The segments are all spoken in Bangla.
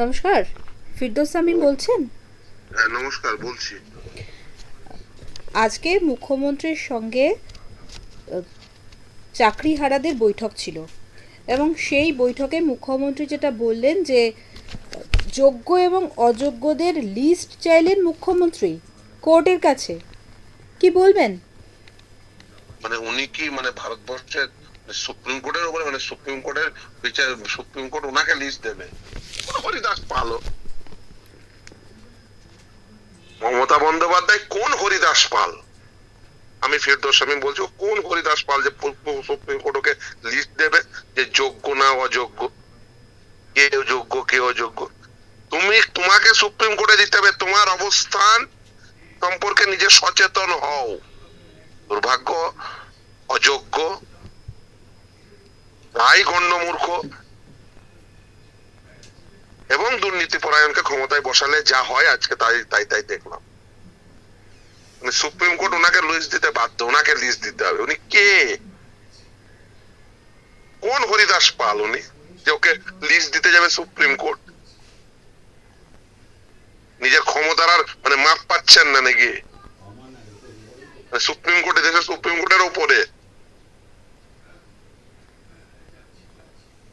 নমস্কার ফিরদৌস সামিম বলছেন? হ্যাঁ নমস্কার বলছি। আজকে মুখ্যমন্ত্রীর সঙ্গে চাকরিহারাদের বৈঠক ছিল এবং সেই বৈঠকে মুখ্যমন্ত্রী যেটা বললেন যে যোগ্য এবং অযোগ্যদের লিস্ট চাইলেন মুখ্যমন্ত্রী কোর্টের কাছে। কি বলবেন? মানে উনি কি মানে ভারতবর্ষের সুপ্রিম কোর্টের উপরে মানে সুপ্রিম কোর্টের বিচার সুপ্রিম কোর্ট ওনাকে লিস্ট দেবে? হরিদাস পালো। মমতা বন্দ্যোপাধ্যায় কোন হরিদাস পাল? আমি ফেরদোস আমি বলছি কোন হরিদাস পাল যে সুপ্রিম কোর্ট ওকে লিস্ট দেবে যে যোগ্য না অযোগ্য? কে যোগ্য, কে অযোগ্য? তুমি তোমাকে সুপ্রিম কোর্টে দিতে হবে। তোমার অবস্থান সম্পর্কে নিজে সচেতন হও। দুর্ভাগ্য, অযোগ্য রায় গণ্যমূর্খ এবং দুর্নীতি পরায়ণকে ক্ষমতায় বসালে যা হয় আজকে তাই তাই তাই দেখলাম। মানে সুপ্রিম কোর্ট ওনাকে লিস্ট দিতে বাধ্য, ওনাকে লিস্ট দিতে হবে। উনি কে? কোন হরিদাস পাল উনি যে ওকে লিস্ট দিতে যাবে সুপ্রিম কোর্ট? নিজের ক্ষমতার আর মানে মাপ পাচ্ছেন না নাকি? সুপ্রিম কোর্টে দেশের সুপ্রিম কোর্টের উপরে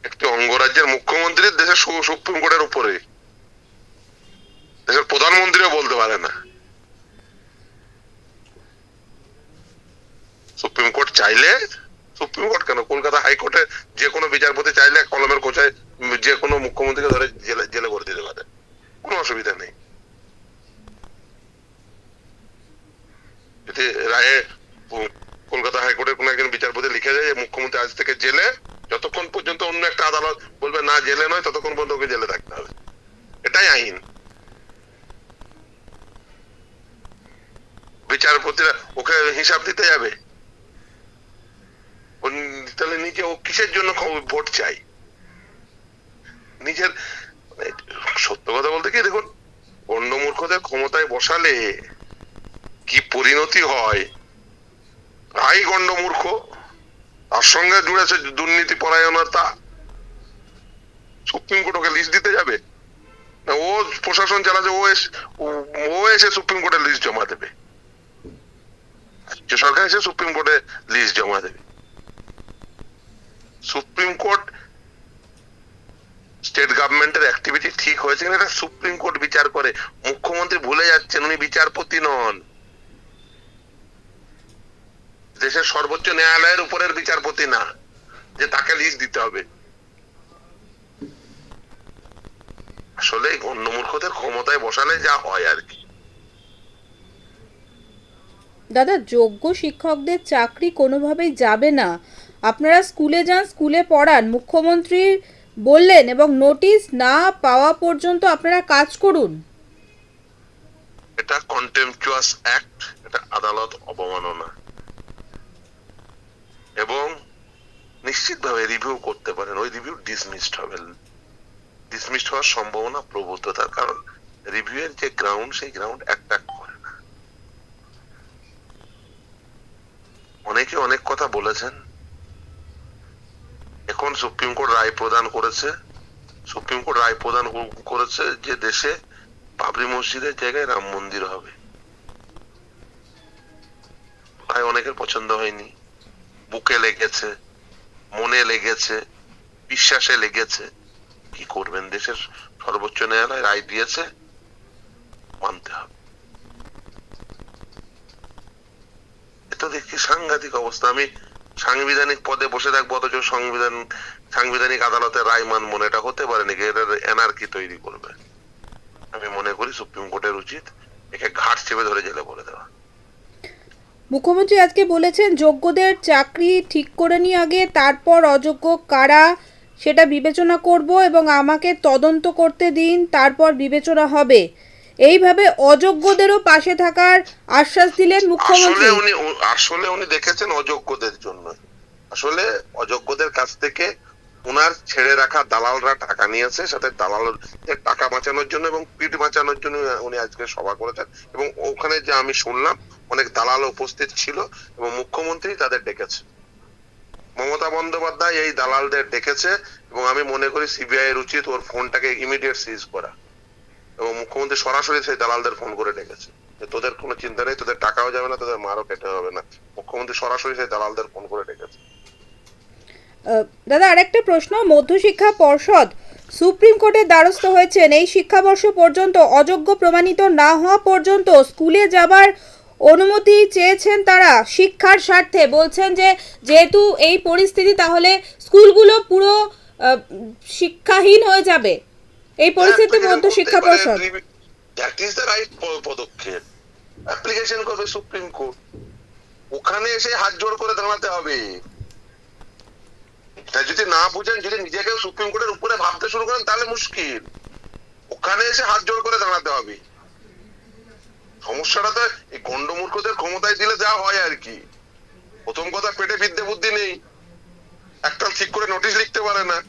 একটি অঙ্গরাজ্যের মুখ্যমন্ত্রীর দেশের সুপ্রিম কোর্টের উপরে। দেশের প্রধানমন্ত্রীও বলতে পারে না। সুপ্রিম কোর্ট চাইলে, সুপ্রিম কোর্ট কেন? কলকাতা হাইকোর্টে যে কোনো বিচারপতি চাইলে কলমের কোচায় যে কোনো মুখ্যমন্ত্রীকে ধরে জেলে জেলে ভরে দিতে পারে। কোনো অসুবিধা নেই। যদি রায়ে কলকাতা হাইকোর্টের কোন একজন বিচারপতি লিখে যায় যে, মুখ্যমন্ত্রী আজ থেকে জেলে যতক্ষণ পর্যন্ত অন্য একটা আদালত বলবে না জেলে নয়, ততক্ষণ পর্যন্ত ওকে জেলে থাকতে হবে। এটাই আইন। বিচারপতিরা ওকে হিসাব দিতে যাবে। তাহলে নিজে ও কিসের জন্য ভোট চাই? নিজের মানে সত্য কথা বলতে কি, দেখুন, অন্য মূর্খদের ক্ষমতায় বসালে কি পরিণতি হয়? রাই গণ্ডমূর্খ তার সঙ্গে জুড়েছে দুর্নীতি পরায়ণতা। সুপ্রিম কোর্ট ওকে লিস্ট দিতে যাবে? ও প্রশাসন চালাচ্ছে, ও এস, ও- এসে সুপ্রিম কোর্টে লিস্ট জমা দেবে। রাজ্য সরকার এসে সুপ্রিম কোর্টে লিস্ট জমা দেবে। সুপ্রিম কোর্ট স্টেট গভর্নমেন্টের অ্যাক্টিভিটি ঠিক হয়েছে কিনা, এটা সুপ্রিম কোর্ট বিচার করে। মুখ্যমন্ত্রী ভুলে যাচ্ছেন, উনি বিচারপতি নন। দেশের সর্বোচ্চ ন্যায়ালয়ের উপরের বিচারপতি না যে তাকে লিস্ট দিতে হবে। আসলে এই গণ্যমূর্খদের ক্ষমতায় বসালে যা হয় আর কি। দাদা যোগ্য শিক্ষকদের চাকরি কোনোভাবেই যাবে না। আপনারা স্কুলে যান স্কুলে পড়ান। মুখ্যমন্ত্রী বললেন এবং নোটিশ না পাওয়া পর্যন্ত আপনারা কাজ করুন। এটা কন্টেম্পচুয়াস অ্যাক্ট এটা আদালত অবমাননা এবং নিশ্চিতভাবে রিভিউ করতে পারেন। ওই রিভিউ ডিসমিসড হবে। ডিসমিসড হওয়ার সম্ভাবনা প্রবল তার। কারণ এর যে গ্রাউন্ড সেই গ্রাউন্ড অ্যাট্রাক্ট করে না। অনেকে অনেক কথা বলেছেন। এখন সুপ্রিম কোর্ট রায় প্রদান করেছে। সুপ্রিম কোর্ট রায় প্রদান করেছে যে দেশে বাবরি মসজিদের জায়গায় রাম মন্দির হবে। অনেকের পছন্দ হয়নি। বুকে লেগেছে। মনে লেগেছে, বিশ্বাসে লেগেছে। কি করবেন? দেশের সর্বোচ্চ ন্যায়ালয় রায় দিয়েছে, মানতে হবে। এটা দেখি সাংঘাতিক অবস্থা। আমি সাংবিধানিক পদে বসে থাকব, অথচ সংবিধান, সাংবিধানিক আদালতের রায় মানবো না এটা হতে পারে নাকি? এটা এনার্কি তৈরি করবে। আমি মনে করি সুপ্রিম কোর্টের উচিত একে ঘাট চেপে ধরে জেলে বলে দেওয়া। মুখ্যমন্ত্রী আজকে বলেছেন, যোগ্যদের চাকরি ঠিক করে নিয়ে আগে, তারপর অযোগ্য কারা সেটা বিবেচনা করব এবং আমাকে তদন্ত করতে দিন, তারপর বিবেচনা হবে। এইভাবে অযোগ্যদেরও পাশে থাকার আশ্বাস দিলেন মুখ্যমন্ত্রী। আসলে উনি দেখেছেন অযোগ্যদের জন্য। আসলে অযোগ্যদের কাছ থেকে উনার ছেড়ে রাখা দালালরা টাকা নিয়েছে, সাথে দালালদের টাকা বাঁচানোর জন্য এবং পিঠ বাঁচানোর জন্য উনি আজকে সভা করেছেন। এবং ওখানে যে আমি শুনলাম, অনেক দালাল উপস্থিত ছিল এবং মুখ্যমন্ত্রী তাদের ডেকেছে। মমতা বন্দ্যোপাধ্যায় এই দালালদের ডেকেছে এবং আমি মনে করি সিবিআই এর উচিত ওর ফোনটাকে ইমিডিয়েট সিজ করা। এবং মুখ্যমন্ত্রী সরাসরি সেই দালালদের ফোন করে ডেকেছে যে তোদের কোনো চিন্তা নেই, তোদের টাকাও যাবে না, তোদের মারও কেটে হবে না। মুখ্যমন্ত্রী সরাসরি সেই দালালদের ফোন করে ডেকেছে। দাদা আরেকটা প্রশ্ন। মধ্যশিক্ষা পর্ষদ সুপ্রিম কোর্টের দ্বারস্থ হয়েছেন। এই শিক্ষাবর্ষ পর্যন্ত অযোগ্য প্রমাণিত না হওয়া পর্যন্ত স্কুলে যাবার অনুমতি চেয়েছেন তারা। শিক্ষার স্বার্থে বলছেন যে যেহেতু এই পরিস্থিতি তাহলে স্কুলগুলো পুরো শিক্ষাহীন হয়ে যাবে। এই পরিস্থিতি মধ্যশিক্ষা পর্ষদ। দ্যাট ইজ দ্য রাইট পদক্ষেপ। অ্যাপ্লিকেশন করবে সুপ্রিম কোর্ট। ওখানে এসে হাত জোড় করে দাঁড়াতে হবে। তা যদি না বুঝেন, যদি নিজেকে সুপ্রিম কোর্টের উপরে ভাবতে শুরু করেন, তাহলে মুশকিল। ওখানে এসে হাত জোড় করে দাঁড়াতে হবে। সমস্যাটা তো এই গন্ডমূর্খদের ক্ষমতায় দিলে যা হয় আর কি। প্রথম কথা, পেটে বিদ্যে বুদ্ধি নেই। একটা ঠিক করে নোটিশ লিখতে পারে না।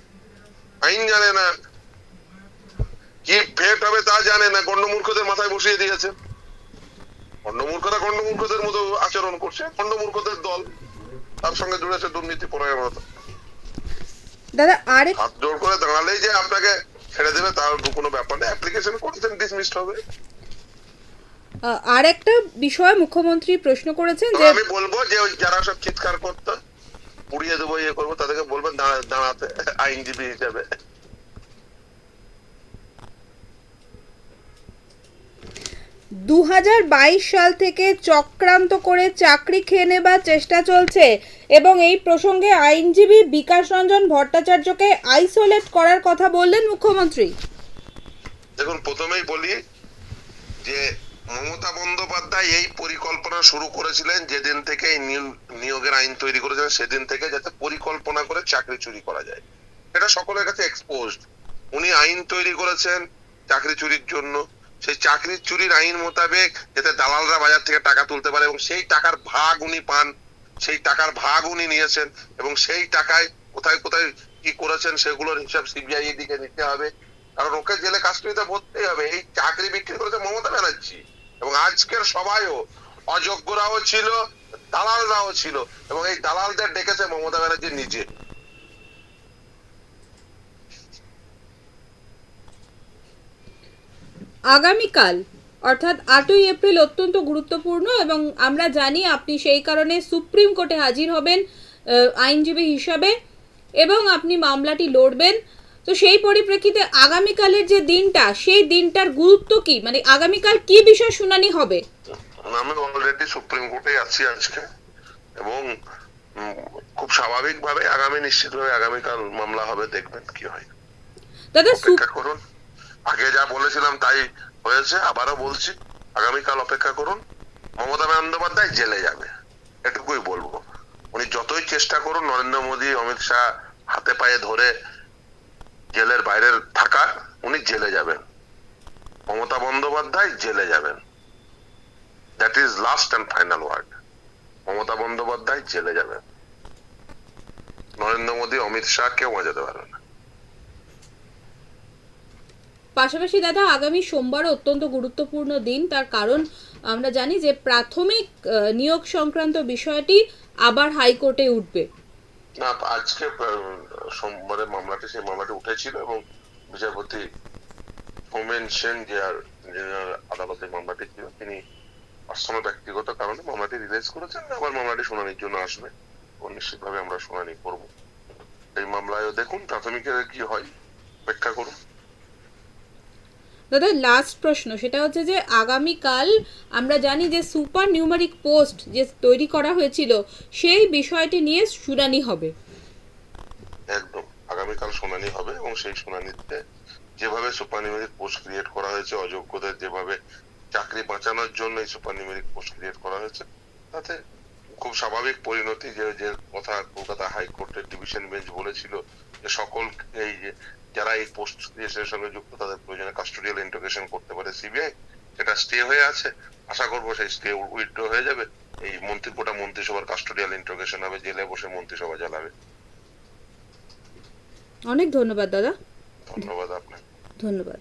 আইন জানে না। কি ফেট হবে তা জানে না। গন্ডমূর্খদের মাথায় বসিয়ে দিয়েছে। গন্ডমূর্খরা গন্ডমূর্খদের মতো আচরণ করছে। গন্ডমূর্খদের দল তার সঙ্গে জুড়েছে দুর্নীতি, পরায়ণতা। দাদা আরেক হাত জোর করে দাঁড়ালেই যে আপনাকে ছেড়ে দেবে তার কোনো ব্যাপার নেই। অ্যাপ্লিকেশন করেছেন ডিসমিসড হবে। আহ, আরেকটা বিষয় মুখ্যমন্ত্রী প্রশ্ন করেছেন যে আমি বলব যে যারা সব চিৎকার করতো উড়িয়ে দেবো ইয়ে করব তাদেরকে বলবেন দাঁড়াতে আইনজীবী হিসেবে। দু সাল থেকে চক্রান্ত করে চাকরি খেয়ে নেবার চেষ্টা চলছে। এবং এই প্রসঙ্গে আইনজীবী বিকাশ রঞ্জন ভট্টাচার্যকে আইসোলেট করার কথা বললেন মুখ্যমন্ত্রী। দেখুন, প্রথমেই বলি যে মমতা বন্দ্যোপাধ্যায় এই পরিকল্পনা শুরু করেছিলেন যেদিন থেকে নিয়োগের আইন তৈরি করেছিলেন সেদিন থেকে যাতে পরিকল্পনা করে চাকরি চুরি করা যায়। এটা সকলের কাছে এক্সপোজড উনি আইন তৈরি করেছেন চাকরি চুরির জন্য। সেই চাকরি চুরির আইন মোতাবেক যাতে দালালরা বাজার থেকে টাকা তুলতে পারে এবং সেই টাকার ভাগ উনি পান সেই টাকার ভাগ উনি নিয়েছেন এবং সেই টাকায় কোথায় কোথায় কি করেছেন সেগুলোর হিসাব সিবিআই দিকে নিতে হবে। কারণ ওকে জেলে কাস্টডিতে ভরতেই হবে। এই চাকরি বিক্রি করেছে মমতা ব্যানার্জি। এবং আজকের সবাইও অযোগ্যরাও ছিল, দালালরাও ছিল এবং এই দালালদের ডেকেছে মমতা ব্যানার্জি নিজে। আগামীকাল অর্থাৎ আটই এপ্রিল অত্যন্ত গুরুত্বপূর্ণ এবং আমরা জানি আপনি সেই কারণে সুপ্রিম কোর্টে হাজির হবেন আইনজীবী হিসাবে এবং আপনি মামলাটি লড়বেন। তো সেই পরিপ্রেক্ষিতে আগামীকালের যে দিনটা সেই দিনটার গুরুত্ব কি? মানে আগামীকাল কি বিষয় শুনানি হবে? আমি অলরেডি সুপ্রিম কোর্টে আছি আজকে এবং খুব স্বাভাবিকভাবে আগামী নিশ্চিতভাবে আগামীকাল মামলা হবে দেখবেন কি হয়। দাদা করুন। আগে যা বলেছিলাম তাই হয়েছে, আবারও বলছি, আগামীকাল অপেক্ষা করুন। মমতা বন্দ্যোপাধ্যায় জেলে যাবে, এটুকুই বলব। উনি যতই চেষ্টা করুন, নরেন্দ্র মোদী, অমিত শাহ হাতে পায়ে ধরে জেলের বাইরের থাকা উনি জেলে যাবেন। মমতা বন্দ্যোপাধ্যায় জেলে যাবেন। That is last and final word Mamata Bandyopadhyay জেলে যাবেন। নরেন্দ্র মোদী, অমিত শাহ কেউ বাঁচাতে পারবে না। পাশাপাশি দাদা, আগামী সোমবার অত্যন্ত গুরুত্বপূর্ণ দিন। তার কারণ আমরা জানি যে প্রাথমিক নিয়োগ সংক্রান্ত বিষয়টি আবার হাইকোর্টে উঠবে। না, আজকে সোমবারে মামলাটি সেই মামলাটি উঠেছিল এবং বিচারপতি হোমেন সেন, যে আর আদালতে মামলাটি ছিল, তিনি পার্সোনাল ব্যক্তিগত কারণে মামলাটি রিলিজ করেছেন, আবার মামলাটি শুনানির জন্য আসবে। নিশ্চিতভাবে আমরা শুনানি করব। এই মামলায় দেখুন প্রাথমিকের কি হয়। অপেক্ষা করুন। দাদা লাস্ট প্রশ্ন, সেটা হচ্ছে যে আগামীকাল আমরা জানি যে সুপার নিউমারিক পোস্ট যে তৈরি করা হয়েছিল, সেই বিষয়টি নিয়ে শুনানি হবে। একদম, আগামীকাল শুনানি হবে এবং সেই শুনানিতে যেভাবে সুপারনিউমেরিক পোস্ট ক্রিয়েট করা হয়েছে, অযোগ্যদের যেভাবে চাকরি বাঁচানোর জন্য এই সুপারনিউমেরিক পোস্ট ক্রিয়েট করা হয়েছে, তাতে খুব স্বাভাবিক পরিণতি যে যে কথা কলকাতা হাইকোর্টের ডিভিশন বেঞ্চ বলেছিল সকল এই যারা এই পোস্ট ক্রিয়েশনের সঙ্গে যুক্ত তাদের প্রয়োজনে কাস্টোডিয়াল ইন্টোগ্রেশন করতে পারে সিবিআই সেটা স্টে হয়ে আছে। আশা করব সেই স্টে উইথড্র হয়ে যাবে। এই মন্ত্রী গোটা মন্ত্রিসভার কাস্টোডিয়াল ইন্টোগ্রেশন হবে জেলে বসে মন্ত্রিসভা চালাবে। অনেক ধন্যবাদ দাদা। ধন্যবাদ আপনাকে। ধন্যবাদ।